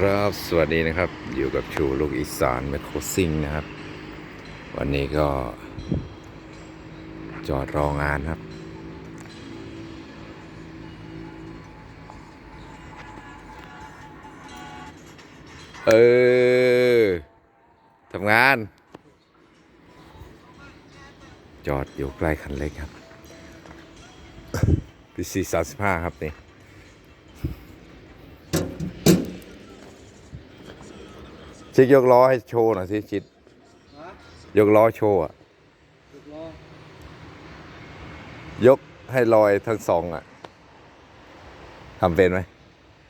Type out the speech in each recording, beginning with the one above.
ครับ สวัสดีนะครับ อยู่กับชูลูกอีสานแมคโครซิงนะครับ วันนี้ก็ จอดรองานครับ เออทำงาน จอดอยู่ใกล้คันเล็กครับพีซีสามสิบห้าครับนี่ ชิดยกล้อให้โชว์หน่อยสิชิดฮะยกล้อโชว์อะยกล้อยกให้ลอยทั้งสองอะทำเป็นไหม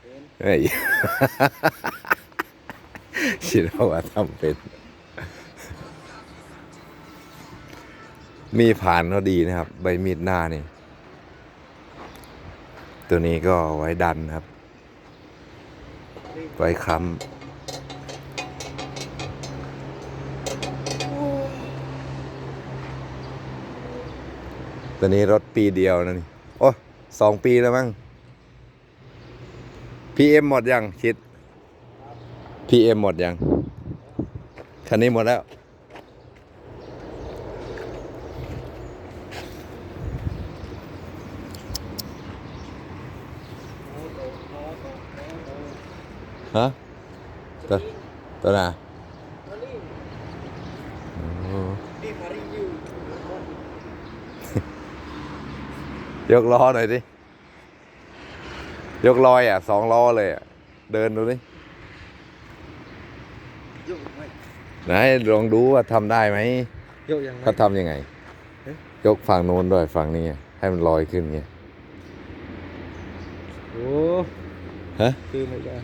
เป็นเฮ้ย ชิดว่าทำเป็น มีผ่านเขาดีนะครับ ใบมีดหน้านี่ ตัวนี้ก็ไว้ดันครับ ไว้ค้ำ ตัวนี้รถปีเดียวนะนี่ โอ้สองปีแล้วมั้ง PM หมดยังชิด PM หมดยัง คันนี้หมดแล้วโอ้โหโอ้โหโอ้โหฮะ ตัวตัวน่ะแล้วนี่โอ้นี่มารีวิว ยกล้อหน่อยดิ ยกลอยอะสองล้อเลยอะ เดินดูดิยกไหมไหนลองดูว่าทำได้ไหมยกยังไง เขาทำยังไง เอ๊ะ ยกฝั่งโน้นด้วยฝั่งนี้อะให้มันลอยขึ้นเงี้ยโอ้ฮะคือไม่ได้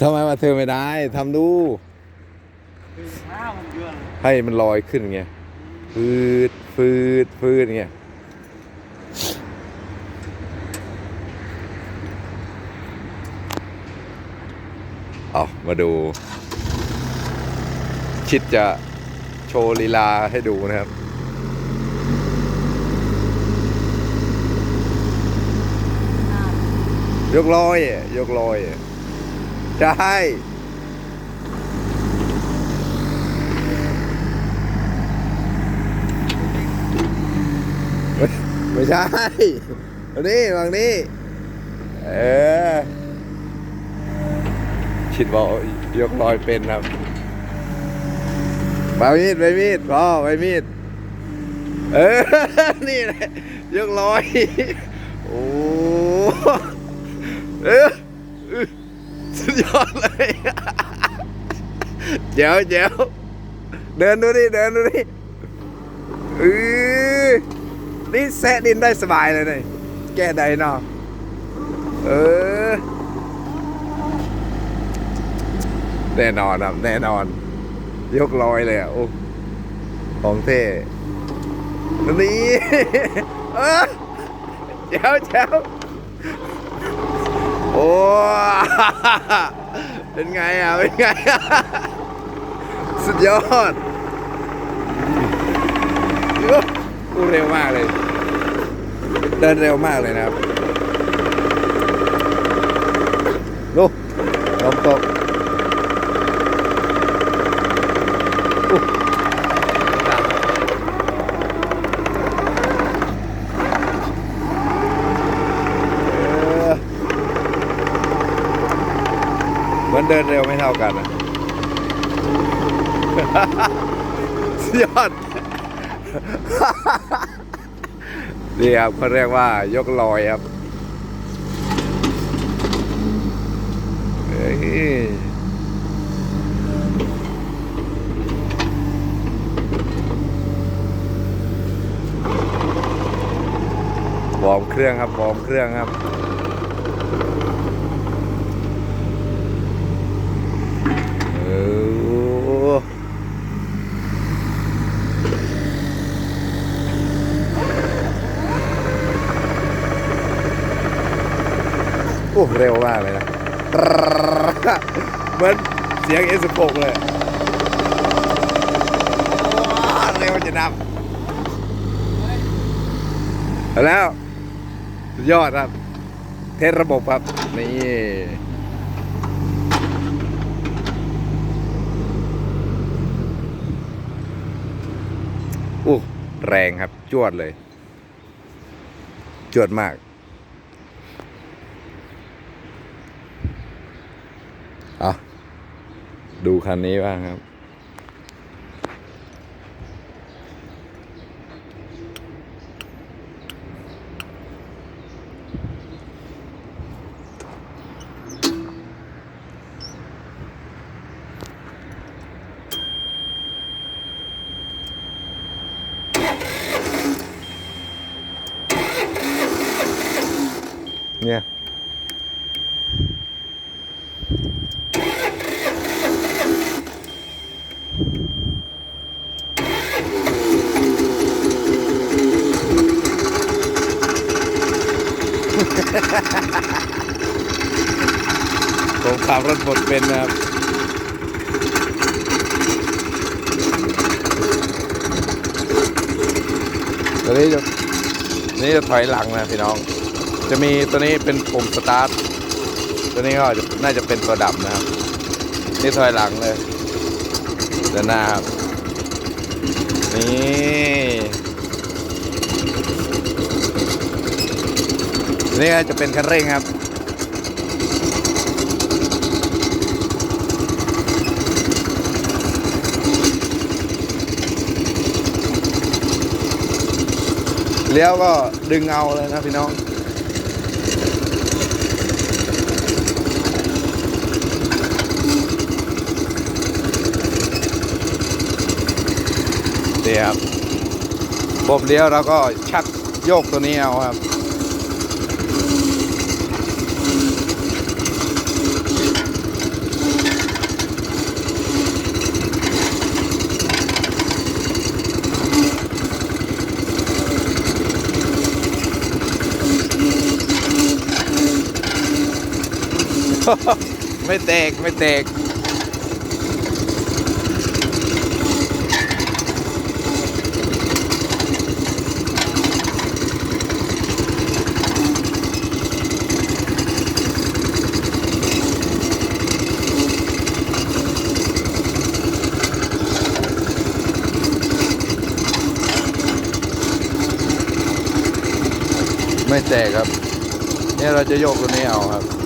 ทำไมมาเธอไม่ได้ทำดู คือห้ามันเยอะเลยให้มันลอยขึ้นเงี้ยฟืดฟืดฟืดเงี้ย เอามาดูชิดจะโชว์ลีลาให้ดูนะครับ ยกลอย ยกลอยอะใช่ไม่ไม่ใช่ตรงนี้ฝั่งนี้ เออ คิดว่ายกลอยเป็นครับใบมีดใบมีดพ่อใบมีด เออ นี่แหละยกลอย โอ้เออสุดยอดเลยเจ๋วเจ๋วเดินดูดิเดินดูดิเออนี่แซะดินได้สบายเลยนี่แก้ได้เนาะเออ แน่นอนครับ แน่นอน ยกลอยเลยอะโอ้ของเท่นี่เออเจ้าเจ้าโอ้เป็นไงอะ เป็นไง สุดยอดกูเร็วมากเลย เดินเร็วมากเลยนะครับดูลมตกอู้เออเหมือนเดินเร็วไม่เท่ากันนะสุดยอดนี่ครับเขาเรียกว่ายกลอยครับเฮ้ยวอร์มเครื่องครับวอร์มเครื่องครับ เร็วมากเลยนะ เหมือนเสียง S6 เลยเร็วจะนำแล้วยอดครับ เทสระบบครับ นี่อู้แรงครับ จวดเลย จวดมาก ดูคันนี้บ้างครับ ผมขับรถบดเป็นนะครับตัวนี้จะนี่จะถอยหลังนะพี่น้อง จะมีตัวนี้เป็นปุ่มสตาร์ท ตัวนี้ก็จะน่าจะเป็นตัวดับนะครับ นี่ถอยหลังเลยเดินหน้าครับ นี่ นี่ก็จะเป็นคันเร่งครับเลี้ยวก็ดึงเอาเลยนะพี่น้องนี่ครับบบเลี้ยวเราก็ชักโยกตัวนี้เอาครับ ไม่แตก ไม่แตก ไม่แตกครับ เนี่ยเราจะโยกตัวนี้เอาครับ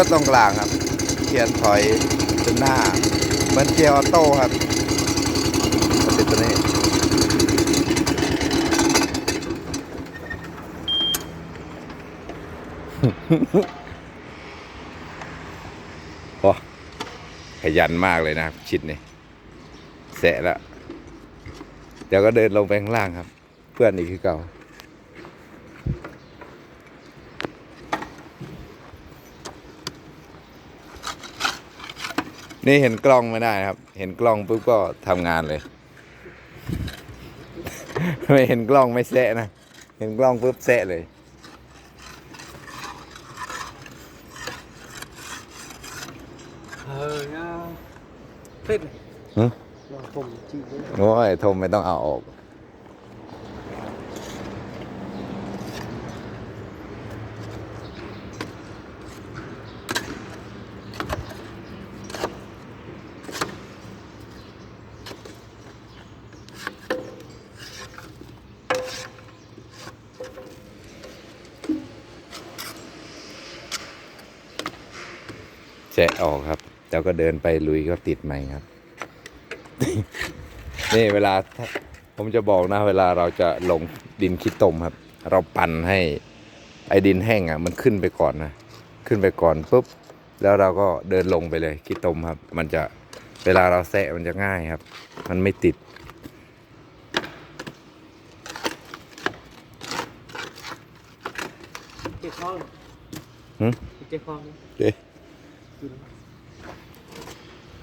ก็ตรงกลางครับเขียนถอยจนหน้าเหมือนเกียร์ออโต้ครับติดตัวนี้โอ้ขยันมากเลยนะครับ ชิดนี่แสะแล้ว เดี๋ยวก็เดินลงไปข้างล่างครับ เพื่อนอีกคือเก่า นี่เห็นกล้องไม่ได้นะครับ เห็นกล้องปุ๊บก็ทำงานเลย ไม่เห็นกล้องไม่แซะนะ เห็นกล้องปุ๊บแซะเลยเออเงาเพ็ดหึลองผมจีบเลยโอ้ยโทมไม่ต้องเอาออก ครับแล้วก็เดินไปลุยก็ติดใหม่ครับ นี่เวลาถ้าผมจะบอกนะ เวลาเราจะลงดินขี้ตมครับ เราปั่นให้ไอ้ดินแห้งอะ มันขึ้นไปก่อนนะ ขึ้นไปก่อนปุ๊บแล้วเราก็เดินลงไปเลยขี้ตมครับ มันจะเวลาเราแซะมันจะง่ายครับ มันไม่ติดเจ็บท้องหึเจ็บท้องเด้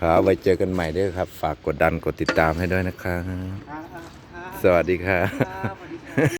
ครับไว้เจอกันใหม่เด้วยครับ ฝากกดดันกดติดตามให้ด้วยนะครับอ่าอ่าอ่าสสวัสดีครับครับสวัสดีครับ